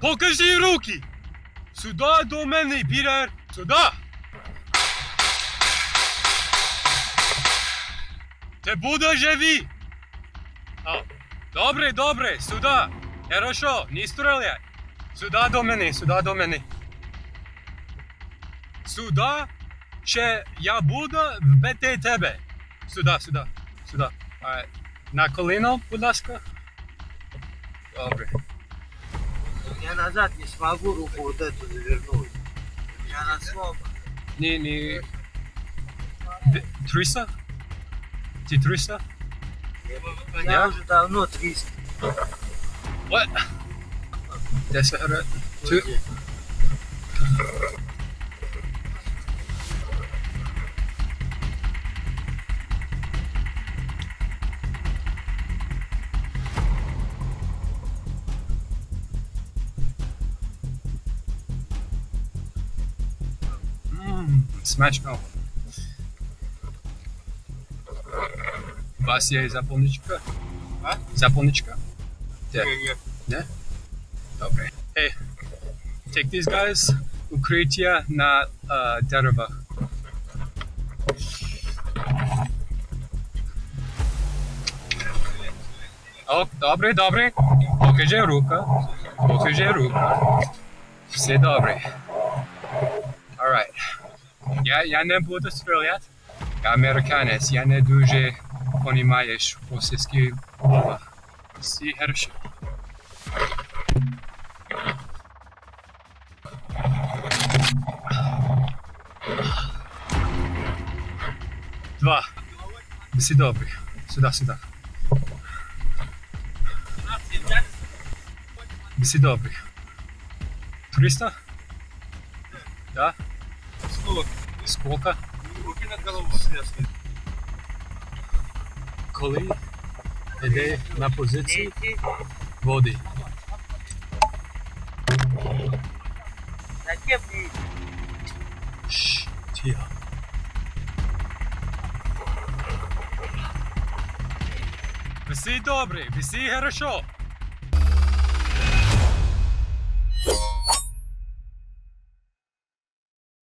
Покажи руки! Сюди до мене, Пітер! Сюди! Ти будеш живі! А, добре, добре, сюди! Хорошо, не стріляй! Сюди до мене, сюди до мене. Сюди, ще я буду вбити тебе. Сюди, сюди, сюди. На коліно, будь ласка. Добре. Назад не смогу руку вот эту завернуть. Я на слом. Не-не-не. 300? Ты 300? Я уже давно 300. What? 10 гривень. Two? Ммм, смачно. У вас є запальничка? А? Запальничка? Не, не. Не? Добре. Hey, take these guys. Укриття на uh, деревах. О, добре, добре. Покажи рука. Покажи рука. Все добре. Я, я не буду стріляти. Я американець, я не дуже понімаєш російські мова. Всі хорошо. Два. Всі добрі. Сюди, сюди. Всі добрі. 300? Да? Сколько? Сколько? Руки над головой связаны. Коли йде на позиції води. Мне Шш, тихо. Всі добрі, всі хорошо.